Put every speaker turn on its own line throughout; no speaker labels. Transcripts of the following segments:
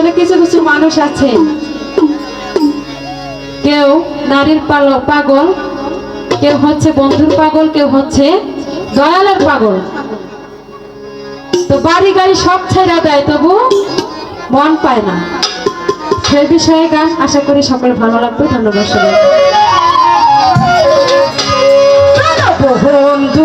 আসলে কিছু কিছু মানুষ আছে কেউ নারীর পাগল, কেউ হচ্ছে বন্ধুর পাগল, কেউ হচ্ছে দয়ালের পাগল। তো বাড়ি গাড়ি সব ছেড়ে দেয়, তবু মন পায় না। সেই বিষয়ে গান আশা করি সকলে ভালো লাগবে। ধন্যবাদ সবাই বন্ধু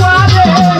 voar.